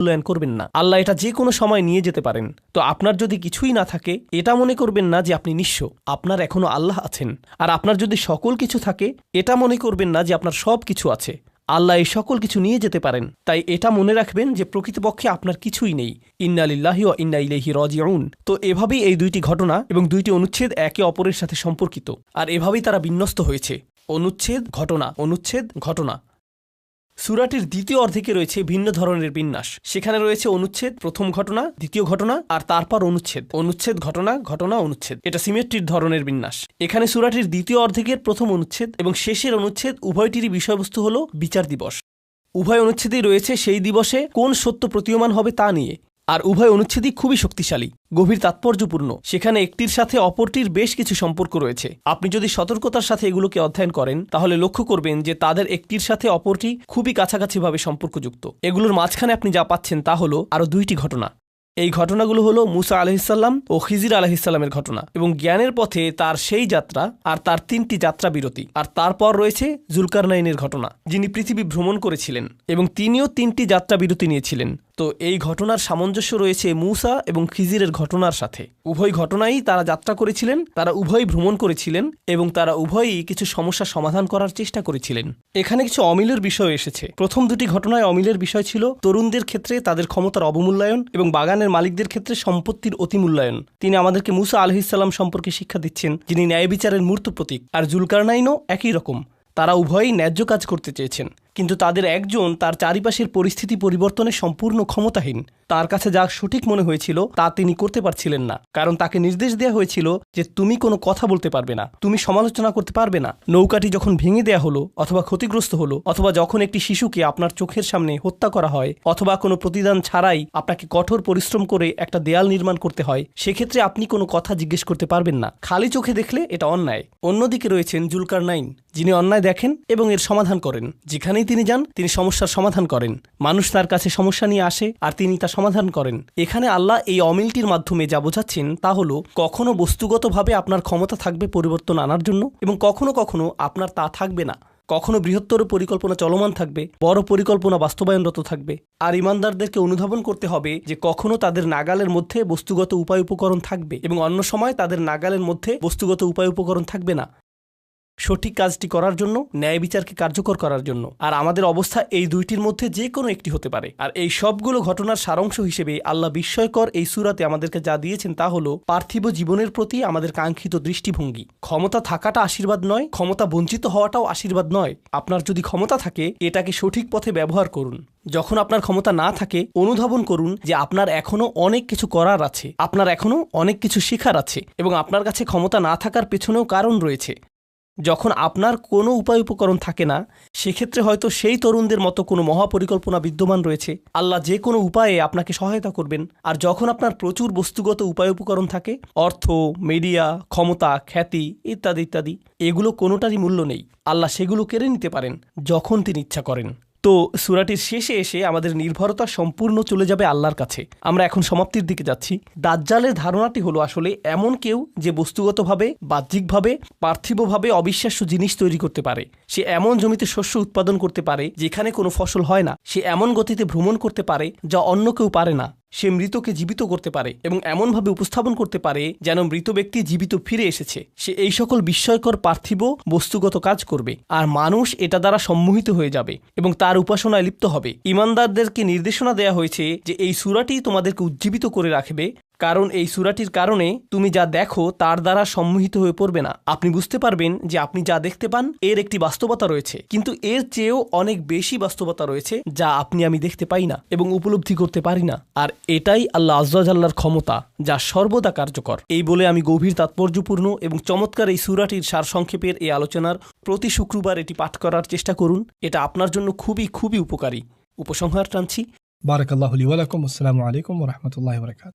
মূল্যায়ন করবেন না। আল্লাহ এটা যে কোনো সময় নিয়ে যেতে পারেন। তো আপনার যদি কিছুই না থাকে, এটা মনে করবেন না যে আপনি নিঃস্ব। আপনার এখনও আল্লাহ আছেন। আর আপনার যদি সকল কিছু থাকে, এটা মনে করবেন না যে আপনার সব কিছু আছে। আল্লাহ এই সকল কিছু নিয়ে যেতে পারেন। তাই এটা মনে রাখবেন যে প্রকৃতপক্ষে আপনার কিছুই নেই। ইন্নালিল্লাহি ও ইন্না ইলাইহি রাজিউন। তো এভাবেই এই দুইটি ঘটনা এবং দুইটি অনুচ্ছেদ একে অপরের সাথে সম্পর্কিত। আর এভাবেই তারা বিন্যস্ত হয়েছে। অনুচ্ছেদ, ঘটনা। অনুচ্ছেদ, ঘটনা। সুরাটির দ্বিতীয় অর্ধেকে রয়েছে ভিন্ন ধরনের বিন্যাস। সেখানে রয়েছে অনুচ্ছেদ, প্রথম ঘটনা, দ্বিতীয় ঘটনা আর তারপর অনুচ্ছেদ। অনুচ্ছেদ ঘটনা ঘটনা, অনুচ্ছেদ। এটা সিমেট্রির ধরনের বিন্যাস। এখানে সুরাটির দ্বিতীয় অর্ধেকের প্রথম অনুচ্ছেদ এবং শেষের অনুচ্ছেদ উভয়টিরই বিষয়বস্তু হল বিচার দিবস। উভয় অনুচ্ছেদেই রয়েছে সেই দিবসে কোন সত্য প্রতীয়মান হবে তা নিয়ে। আর উভয় অনুচ্ছেদই খুবই শক্তিশালী, গভীর তাৎপর্যপূর্ণ। সেখানে একটির সাথে অপরটির বেশ কিছু সম্পর্ক রয়েছে। আপনি যদি সতর্কতার সাথে এগুলোকে অধ্যয়ন করেন, তাহলে লক্ষ্য করবেন যে তাদের একটির সাথে অপরটি খুবই কাছাকাছিভাবে সম্পর্কযুক্ত। এগুলোর মাঝখানে আপনি যা পাচ্ছেন তা হলো আরও দুইটি ঘটনা। এই ঘটনাগুলো হলো মুসা আলহিসাল্লাম ও খিজির আলহিসাল্লামের ঘটনা এবং জ্ঞানের পথে তার সেই যাত্রা আর তার তিনটি যাত্রা বিরতি। আর তারপর রয়েছে জুলকারনাইনের ঘটনা, যিনি পৃথিবী ভ্রমণ করেছিলেন এবং তিনিও তিনটি যাত্রা বিরতি নিয়েছিলেন। তো এই ঘটনার সামঞ্জস্য রয়েছে মুসা এবং খিজিরের ঘটনার সাথে। উভয় ঘটনাই তারা যাত্রা করেছিলেন, তারা উভয় ভ্রমণ করেছিলেন এবং তারা উভয়ই কিছু সমস্যার সমাধান করার চেষ্টা করেছিলেন। এখানে কিছু অমিলের বিষয় এসেছে। প্রথম দুটি ঘটনায় অমিলের বিষয় ছিল তরুণদের ক্ষেত্রে তাদের ক্ষমতার অবমূল্যায়ন এবং বাগানের মালিকদের ক্ষেত্রে সম্পত্তির অতিমূল্যায়ন। তিনি আমাদেরকে মুসা আলহিসাল্লাম সম্পর্কে শিক্ষা দিচ্ছেন, যিনি ন্যায় বিচারের মূর্ত প্রতীক। আর জুলকারনাইনও একই রকম। তারা উভয়ই ন্যায্য কাজ করতে চেয়েছেন। কিন্তু তাদের একজন তার চারিপাশের পরিস্থিতি পরিবর্তনে সম্পূর্ণ ক্ষমতাহীন। তার কাছে যা সঠিক মনে হয়েছিল, তা তিনি করতে পারছিলেন না। কারণ তাকে নির্দেশ দেওয়া হয়েছিল যে তুমি কোনো কথা বলতে পারবে না, তুমি সমালোচনা করতে পারবে না। নৌকাটি যখন ভেঙে দেয়া হলো, অথবা ক্ষতিগ্রস্ত হলো, অথবা যখন একটি শিশুকে আপনার চোখের সামনে হত্যা করা হয়, অথবা কোনো প্রতিদান ছাড়াই আপনাকে কঠোর পরিশ্রম করে একটা দেয়াল নির্মাণ করতে হয়, সেক্ষেত্রে আপনি কোনো কথা জিজ্ঞেস করতে পারবেন না। খালি চোখে দেখলে এটা অন্যায়। অন্যদিকে রয়েছেন জুলকার নাইন যিনি অন্যায় দেখেন এবং এর সমাধান করেন যেখানেই তিনি যান, তিনি সমস্যার সমাধান করেন। মানুষ তার কাছে সমস্যা নিয়ে আসে আর তিনি তা সমাধান করেন। এখানে আল্লাহ এই অমিলটির মাধ্যমে যা বোঝাচ্ছেন তা হলো, কখনো বস্তুগতভাবে আপনার ক্ষমতা থাকবে পরিবর্তন আনার জন্য এবং কখনো কখনো আপনার তা থাকবে না। কখনো বৃহত্তর পরিকল্পনা চলমান থাকবে, বড় পরিকল্পনা বাস্তবায়নরত থাকবে। আর ইমানদারদেরকে অনুধাবন করতে হবে যে কখনো তাদের নাগালের মধ্যে বস্তুগত উপায় উপকরণ থাকবে এবং অন্য সময় তাদের নাগালের মধ্যে বস্তুগত উপায় উপকরণ থাকবে না। সঠিক কাজটি করার জন্য, ন্যায় বিচারকে কার্যকর করার জন্য। আর আমাদের অবস্থা এই দুইটির মধ্যে যে কোনো একটি হতে পারে। আর এই সবগুলো ঘটনার সারাংশ হিসেবে আল্লাহ বিস্ময়কর এই সুরাতে আমাদেরকে যা দিয়েছেন তা হলো, পার্থিব জীবনের প্রতি আমাদের কাঙ্ক্ষিত দৃষ্টিভঙ্গি। ক্ষমতা থাকাটা আশীর্বাদ নয়, ক্ষমতা বঞ্চিত হওয়াটাও আশীর্বাদ নয়। আপনার যদি ক্ষমতা থাকে, এটাকে সঠিক পথে ব্যবহার করুন। যখন আপনার ক্ষমতা না থাকে, অনুধাবন করুন যে আপনার এখনও অনেক কিছু করার আছে, আপনার এখনও অনেক কিছু শেখার আছে এবং আপনার কাছে ক্ষমতা না থাকার পেছনেও কারণ রয়েছে। যখন আপনার কোনো উপায় উপকরণ থাকে না, সেক্ষেত্রে হয়তো সেই তরুণদের মতো কোনো মহাপরিকল্পনা বিদ্যমান রয়েছে। আল্লাহ যে কোনো উপায়ে আপনাকে সহায়তা করবেন। আর যখন আপনার প্রচুর বস্তুগত উপায় উপকরণ থাকে, অর্থ, মিডিয়া, ক্ষমতা, খ্যাতি ইত্যাদি ইত্যাদি, এগুলো কোনোটারই মূল্য নেই। আল্লাহ সেগুলো কেড়ে নিতে পারেন, যখন তিনি ইচ্ছা করেন। তো সুরাটির শেষে এসে আমাদের নির্ভরতা সম্পূর্ণ চলে যাবে আল্লাহর কাছে। আমরা এখন সমাপ্তির দিকে যাচ্ছি। দাজ্জালের ধারণাটি হলো আসলে এমন কেউ যে বস্তুগতভাবে, বাহ্যিকভাবে, পার্থিবভাবে অবিশ্বাস্য জিনিস তৈরি করতে পারে। সে এমন জমিতে শস্য উৎপাদন করতে পারে যেখানে কোনো ফসল হয় না। সে এমন গতিতে ভ্রমণ করতে পারে যা অন্য কেউ পারে না। সে মৃতকে জীবিত করতে পারে এবং এমনভাবে উপস্থাপন করতে পারে যেন মৃত ব্যক্তি জীবিত ফিরে এসেছে। সে এই সকল বিস্ময়কর পার্থিব বস্তুগত কাজ করবে আর মানুষ এটা দ্বারা সম্মোহিত হয়ে যাবে এবং তার উপাসনায় লিপ্ত হবে। ইমানদারদেরকে নির্দেশনা দেয়া হয়েছে যে এই সুরাটি তোমাদেরকে উজ্জীবিত করে রাখবে কারণ এই সুরাটির কারণে তুমি যা দেখো তার দ্বারা সম্মোহিত হয়ে পড়বে না। আপনি বুঝতে পারবেন যে আপনি যা দেখতে পান, এর একটি বাস্তবতা রয়েছে। কিন্তু এর চেয়েও অনেক বেশি বাস্তবতা রয়েছে যা আপনি আমি দেখতে পাই না এবং উপলব্ধি করতে পারি না। আর এটাই আল্লাহ আজাল্লার ক্ষমতা, যা সর্বদা কার্যকর। এই বলে আমি গভীর তাৎপর্যপূর্ণ এবং চমৎকার এই সুরাটির সারসংক্ষেপের এই আলোচনার প্রতি শুক্রবার এটি পাঠ করার চেষ্টা করুন। এটা আপনার জন্য খুবই খুবই উপকারী। উপসংহার টানছি। বারাকাল্লাহ আসসালামু আলাইকুম রহমতুল্লাহ বরকাত